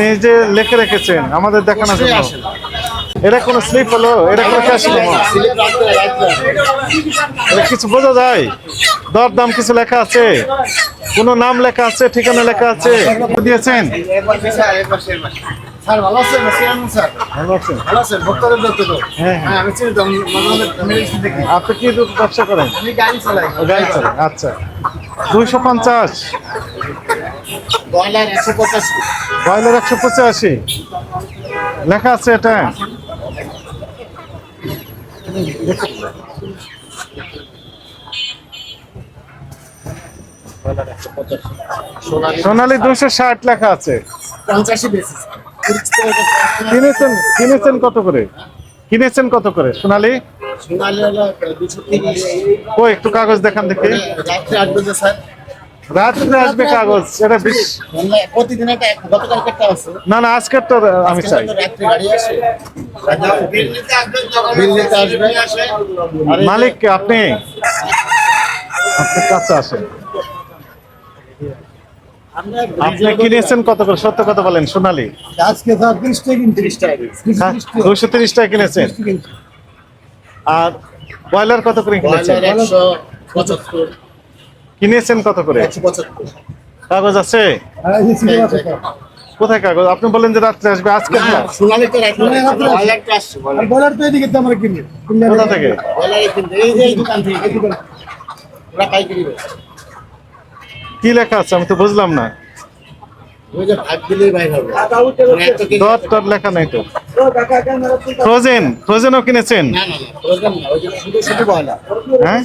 নিজে লিখে রেখেছেন আমাদের দেখানোর জন্য। এটা কোনো স্লিপ হলো? এটা কোনো ক্যাশ এটা কিছু বোঝা যায়? দর দাম কিছু লেখা আছে? কোনো নাম লেখা আছে? ঠিকানা লেখা আছে? দিয়েছেন? স্যার ভালো আছেন? স্যার। ভালো আছেন? ভালো আছেন? ভক্তদের দত্ত হ্যাঁ, হ্যাঁ। হ্যাঁ আমি দেখি। আপনি কি ব্যবসা করেন? আমি গাড়ি চালাই। গাড়ি চালান আচ্ছা। দুইশো পঞ্চাশ। ব্রয়লার একশো পঁচাশি। ব্রয়লার একশো পঁচাশি। লেখা আছে এটা। সোনালি দুশো ষাট লেখা আছে। কিনেছেন কিনেছেন কত করে? কিনেছেন কত করে সোনালী? ও একটু কাগজ দেখান দেখি। রাত্রে আসবে কাগজ এটা মানে প্রতিদিন একটা গতকালকে একটা আছে না না আজকের তো আমি চাই। রাত্রে গাড়ি আসে। বিল আসবে। মালিক আপনি? আপনি কাছে আসেন। আপনি কিনেছেন কত করে? সত্য কথা বলেন সোনালী। আজকে স্যার তিরিশ টাকা দুশো তিরিশ টাকা কিনেছেন আর ব্রয়লার কত করে কিনেছেন? কিনেছেন কত করে? কাগজ আছে? কোথায় কাগজ? আপনি বলেন যে রাত্রে আসবে আজকে কোথা থেকে। কি লেখা আছে? আমি তো বুঝলাম না। ওই যে ভাগ দিলেই বাইর হবে। এত কেজি- দর টর লেখা নাই তো। ফ্রোজেন ফ্রোজেনও কিনেছেন? হ্যাঁ?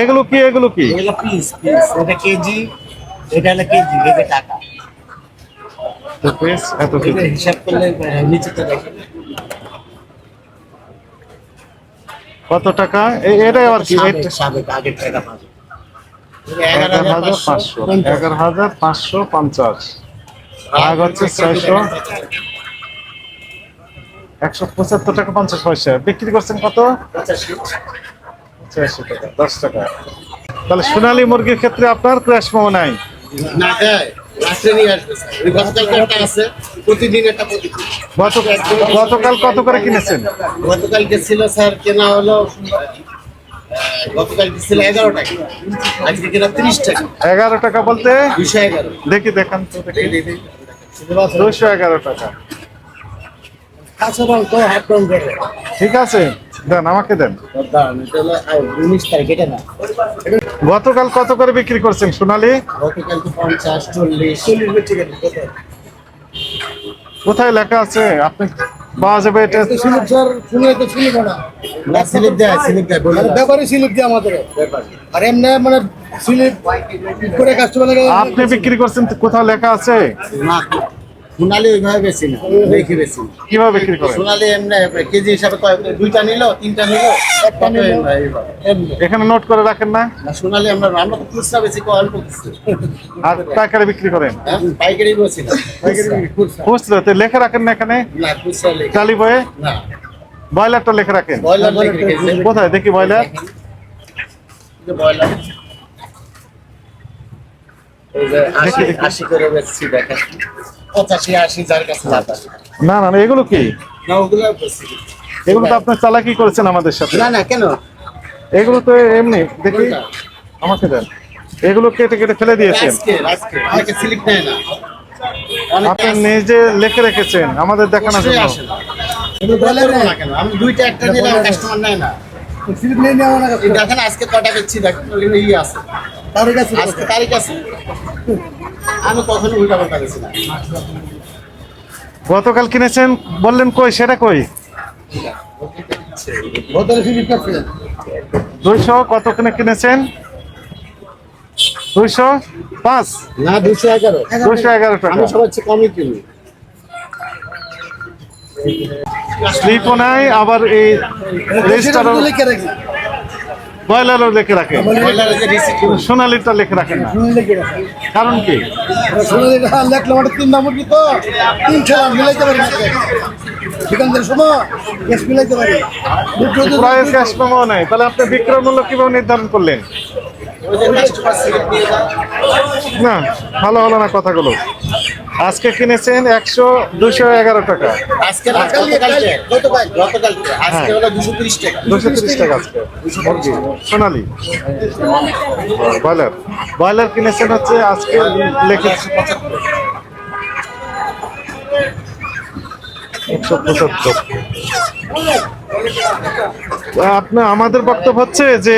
এগুলো কি এগুলো কি? এটা কেজি এটা হলো কেজি এটা টাকা। এত কেজি। হিসাব করলে নিচেটা দেখেন কত টাকা? এ- এটা আবার কি? এগারো হাজার পাঁচশো এগারো হাজার পাঁচশো পঞ্চাশ। ভাগ হচ্ছে ছয়শো। একশো পঁচাত্তর টাকা পঞ্চাশ পয়সা। বিক্রি করছেন কত? পঁচাশি টাকা দশ টাকা। তাহলে সোনালী মুরগির ক্ষেত্রে আপনার ক্র্যাশ মোমো নাই? গতকাল কত করে কিনেছেন? গতকালকে ছিল স্যার কেনা হলো আহ, গতকালকে ছিল এগারো টাকা। আজকে কেনা তিরিশ টাকা। এগারো টাকা বলতে? দুশো এগারো। দেখি দেখান। তো দুশো এগারো টাকা। কাঁচা রং তো হাফ করে ঠিক আছে দেন আমাকে দেন। গতকাল কত করে বিক্রি করছেন সোনালী? কোথায়? লেখা আছে? আপনি পাওয়া যাবে এটা? সিলিপ স্যার শুনে তো সিলিপ না। না স্লিপ দেয় স্লিপ দেয় বলে মানে ব্যাপারে সিলিপ দিয়ে আমাদের। আর এমনি মানে সিলিপ করে কাস্টমারকে আপনি বিক্রি করছেন তো কোথাও লেখা আছে? না সোনালি ওইভাবে বেশি না দেখে বেশি কীভাবে বিক্রি করেন? সোনালি এমনি কেজি হিসাবে দুইটা নিল তিনটা নিল একটা নিল। এখানে নোট করে রাখেন না? সোনালি আমরা আমরা তো খুচরা বেশি অল্প আর পাইকারি বিক্রি করেন? হ্যাঁ, পাইকারি বলছি না। খুচরো। তো লেখা রাখেন না এখানে? না খুচরা লেগে টালি বয়ে না। ব্রয়লারটা লেখা রাখেন। কোথায়? দেখি ব্রয়লার। ব্রয়লার। আশি দেখি, দেখি। করে বেচছি দেখেন পঁচাশি আশি যার কাছে না না না, এগুলো কি? না ওগুলো এগুলো তো আপনি চালাকি করেছেন আমাদের সাথে। না না কেন? এগুলো তো এমনি দেখি। আমাকে দেন। এগুলো কেটে কেটে ফেলে দিয়েছেন। আজকে আজকে অনেকে স্লিপ নেয় না। অনেকে আপনি নিজে লেখে রেখেছেন আমাদের দেখানোর জন্য না। কিন্তু বলে না কেন? আমি দুইটা একটা কাস্টমার নেয় না। দেখেন আজকে কটা বেচছি দেখেন ওখানে আছে। তার কাছে আজকে তারিখ আছে আমি কখনো উল্টা পাল্টা না। গতকাল কিনেছেন বললেন কই সেটা কই? দুইশো কত কিনে কিনেছেন? দুইশো? পাঁচ? না দুশো এগারো। দুইশো এগারো টাকা। আমি সবার চেয়ে কমই কিনি। স্লিপও নাই আবার এই রেজিস্টারও লিখে রাখি। ব্রয়লারও লিখে রিসিট সোনালিটা লিখে রাখেন না। রাখি কারণ কি? তিন নম্বর কি তো? তিন মিলাইতে পারি সময় ক্যাশ মিলাইতে ক্যাশ নাই। তাহলে আপনি বিক্রয় মূল্য কীভাবে নির্ধারণ করলেন? না ভালো হলো না কথাগুলো। আজকে কিনেছেন একশো দুশো এগারো টাকা। আজকে আজকে দুশো তিরিশ টাকা। আজকে। সোনালি। ব্রয়লার। ব্রয়লার কিনেছেন হচ্ছে আজকে লেখেছে একশো পঁচাত্তর। আপনার আমাদের বক্তব্য হচ্ছে যে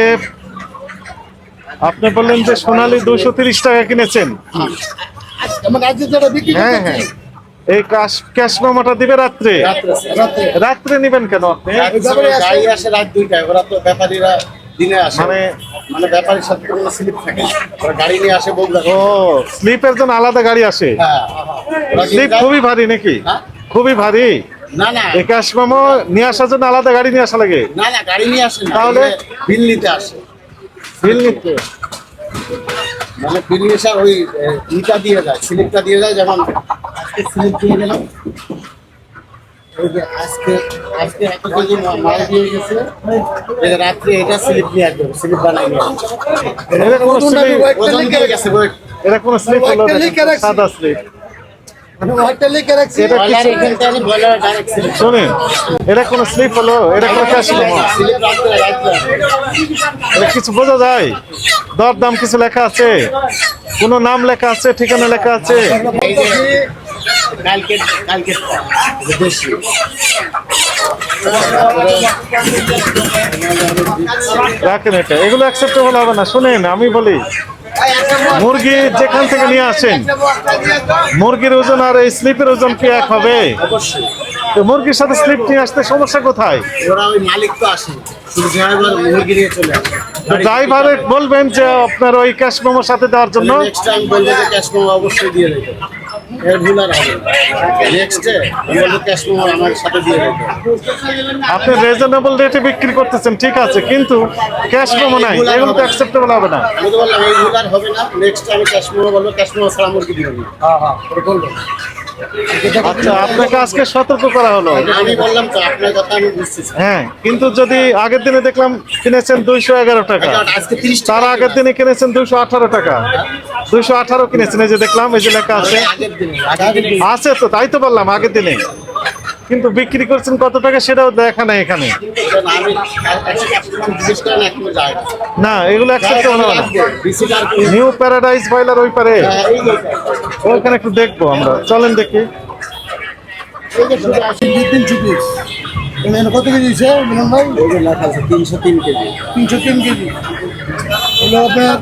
আপনি বললেন যে সোনালি দুশো তিরিশ টাকা কিনেছেন। হ্যাঁ হ্যাঁ। এই ক্যাশ ক্যাশ মেমোটা দিবে রাত্রে? রাত্রে নিবেন কেন আপনি? গাড়ি আসে রাত দুইটায় ওরা তো ব্যাপারীরা দিনে আসে। মানে মানে ব্যাপারীর সাথে কোনো স্লিপ থাকে ওরা গাড়ি নিয়ে আসে ও স্লিপের জন্য আলাদা গাড়ি আসে? হ্যাঁ স্লিপ খুবই ভারী নাকি? হ্যাঁ? খুবই ভারী? না না। নিয়ে আসার জন্য আলাদা গাড়ি নিয়ে আসা লাগে? না না গাড়ি নিয়ে আসে তাহলে? বিল নিতে আসে। বিল নিতে মানে এসে ওই ইটা দিয়ে যায় স্লিপটা দিয়ে যায় যেমন আজকে স্লিপ দিয়ে গেলাম। এই যে আজকে আজকে কেজি মাল দিয়ে গেছে রাত্রে এটা স্লিপ নিয়ে আসবে স্লিপ বানাই নিয়ে গেছে ওই এটা কোনো স্লিপ হলো। সাদা স্লিপ। এটা কোনো স্লিপ হলো এটা কোনো কিছু বোঝা যায়? দর দাম কিছু লেখা আছে? কোনো নাম লেখা আছে? ঠিকানা লেখা আছে? রাখেন এটা। এগুলো অ্যাকসেপ্টেবল হবে না। শুনেন আমি বলি মুরগি যেখান থেকে নিয়ে আসেন মুরগির ওজন আর এই স্লিপের ওজন কি এক হবে? তো মুরগির সাথে স্লিপ নিয়ে আসতে সমস্যা কোথায়? ওরা ওই মালিক তো আসে মুরগি নিয়ে চলে আসে। ড্রাইভারে বলবেন যে আপনার ওই ক্যাশ মেমোর সাথে দেওয়ার জন্য। নেক্সট টাইম বলব যে ক্যাশ মেমো অবশ্যই দিয়ে দেবে। এর ভুল আর হবে নেক্সটে আমি বলব ক্যাশ মেমো আমার সাথে দিয়ে আপনি রিজনেবল রেটে বিক্রি করতেছেন ঠিক আছে কিন্তু ক্যাশ মেমো নাই এগুলো তো অ্যাকসেপ্টেবল হবে না। আমি তো বললাম এই হবে না। নেক্সট আমি ক্যাশ মেমো বলব ক্যাশ মেমো ছাড়া মুরগি দিয়ে দেবে। হ্যাঁ হ্যাঁ আচ্ছা আপনাকে আজকে সতর্ক করা হলো। আমি বললাম তো আপনার কথা আমি বুঝতেছি। হ্যাঁ কিন্তু যদি আগের দিনে দেখলাম কিনেছেন দুইশো এগারো টাকা আজকে তিরিশ তার আগের দিনে কিনেছেন দুইশো আঠারো টাকা। দুইশো আঠারো কিনেছেন এই যে দেখলাম এই যে লেখা আছে। আছে তো তাই তো বললাম আগের দিনে। কিন্তু বিক্রি করছেন কত টাকা সেটাও দেখা নাই এখানে। না, এগুলো রিসিটার নিউ প্যারাডাইস বয়লার ওই পারে। ওইখানে একটু দেখব আমরা। চলেন দেখি। কত কেজি তিনশো তিন কেজি। তিনশো তিন আপনার